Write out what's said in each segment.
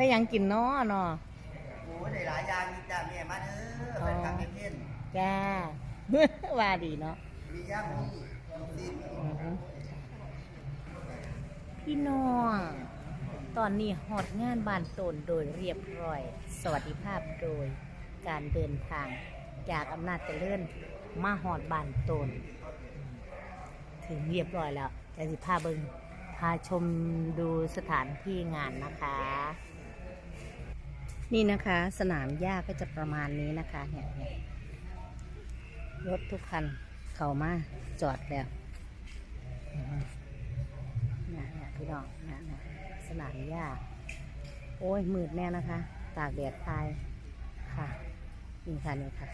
ได้หยังกินเนาะเนาะโอ้ได้หลายอย่างมีจ้าแม่มาเด้ออ๋อแฟนคลับเพ่นจ้า ว่าดีเนาะๆมีย่างมีลูกชิ้นอือฮึพี่น้อง ตอนนี้ฮอดงานบ้านตนโดยเรียบร้อย สวัสดิภาพโดยการเดินทางจากอำนาจเจริญมาฮอดบ้านตน ถึงเรียบร้อยแล้วจะสิพาเบิงพาชมดูสถานที่งานนะคะ นี่นะคะ สนามหญ้าก็จะประมาณนี้นะคะเนี่ยรถทุกคันเข้ามาจอดแล้วนี่ยเนี่ยพี่น้องนี่นี่ยสนามหญ้า โอ้ยมืดแน่นะคะ ตากแดดตายค่ะนี่ค่ะนี่ค่ะ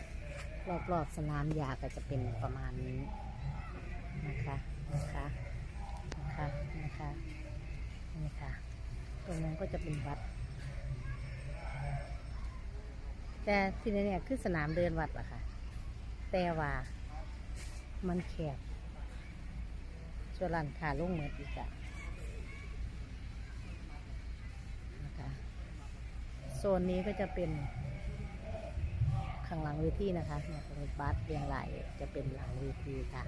รอบๆสนามหญ้าก็จะเป็นประมาณนี้นะคะนะคะนะคะนะคะนี่ค่ะตรงนั้นก็จะเป็นวัด แต่ที่นี่เนี่ยคือสนามเดินวัดล่ะค่ะ แต่ว่ามันแคบส่วนร้านค้าลงเหมือนอีกอะนะคะโซนนี้ก็จะเป็นข้างหลังเวทีนะคะเนี่ยรถบัสเรียงรายจะเป็นหลังเวทีค่ะ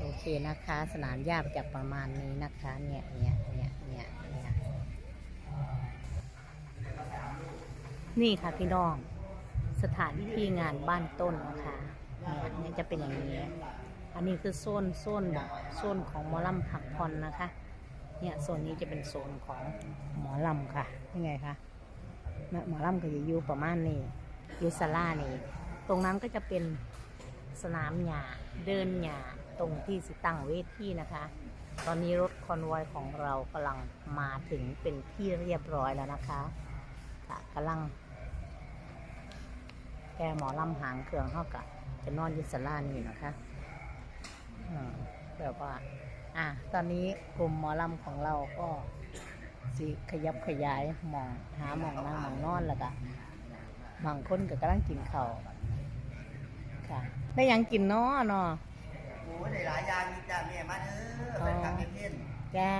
โอเคนะคะ สนามหญ้าจะประมาณนี้นะคะ เนี่ยเนี่ยเนี่ยเนี่ยเนี่ย นี่ค่ะพี่น้อง สถานที่งานบ้านต้นนะคะเนี่ยเนี่ยจะเป็นอย่างนี้ อันนี้คือโซนโซนแบบโซนของหมอลำผักพรนะคะ เนี่ยโซนนี้จะเป็นโซนของหมอลำค่ะยังไงคะหมอลำก็จะอยู่ประมาณนี้อยูซาล่านี่ตรงนั้นก็จะเป็นสนามหญ้าเดินหญ้าตรงที่สิตั้งเวทีนะคะ ตอนนี้รถคอนวอยของเรากำลังมาถึงเป็นที่เรียบร้อยแล้วนะคะกำลัง แกหมอลำหางเครื่องเท่ากับจะนอนอยุสลานี่นะคะอืมแบบว่า อะ ตอนนี้กลุ่มหมอลำของเราก็สิขยับขยายหมองหาหมองนั่งหมองนอนแล้วก็บางคนก็กำลังกินข้าวค่ะ ได้หยังกินเนาะเนาะโอ้ได้หลายอย่างมีจ้าแม่มาเด้อแฟนคลับเพ่นจ้า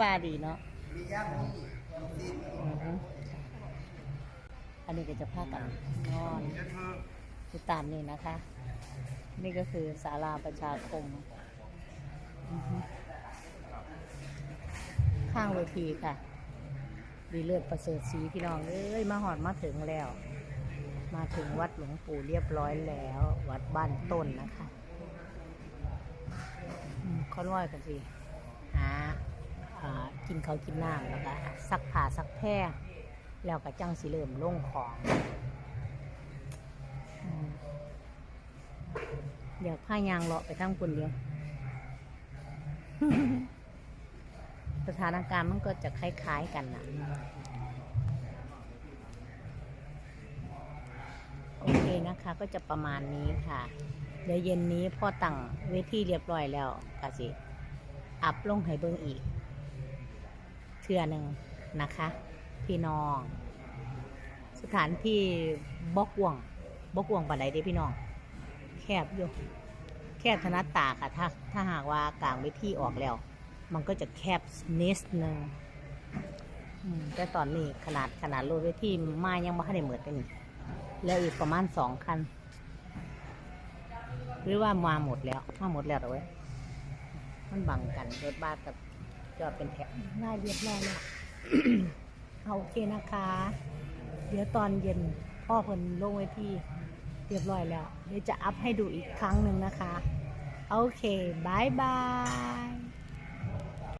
ว่าดีเนาะๆมีย่างมีลูกชิ้น อือฮึอันนี้ก็จะพากันนอนติดตามนี่นะคะ นี่ก็คือศาลาประชาคมอือฮึข้างเวทีค่ะดีเลือดประเสริฐสีพี่น้องเอ้ยมาหอดมาถึงแล้ว มาถึงวัดหลวงปู่เรียบร้อยแล้ว วัดบ้านต้นนะคะอืมค่อยๆกันสิหาอ่ากินเขาวกินน้ำแล้วก็ซักผ้าซักแพร่ แล้วก็จังสิเริ่มลงของอืมเดี๋ยวผ้ายางเลาะไปทั้งคนเดียว สถานการณ์มันก็จะคล้าย ๆกันนะโอเคนะคะก็จะประมาณนี้ค่ะ เดี๋ยวเย็นนี้พ่อตั้งเวทีเรียบร้อยแล้วกสิอัพลงให้เบิ่งอีกเทื่อหนึ่งนะคะ พี่น้อง สถานที่บกวงบกวงปานใดเด้พี่น้อง แคบอยู่แคบธนัดตาค่ะถ้าถ้าหากว่ากลางเวทีออกแล้ว มันก็จะแคบนิดนึงแต่ตอนนี้ขนาดขนาดรถเวทีมายังไม่ได้เหมือนกันแล้วอีกประมาณสองคัน หรือว่ามาหมดแล้วมาหมดแล้วเหรอเว้ยมันบังกันรถบัสกับจอดเป็นแถวได้เรียบร้อยแล้ว เอาโอเคนะคะ เดี๋ยวตอนเย็นพ่อเพิ่นลงไว้ที่เรียบร้อยแล้ว เดี๋ยวจะอัพให้ดูอีกครั้งหนึ่งนะคะ โอเคบายบาย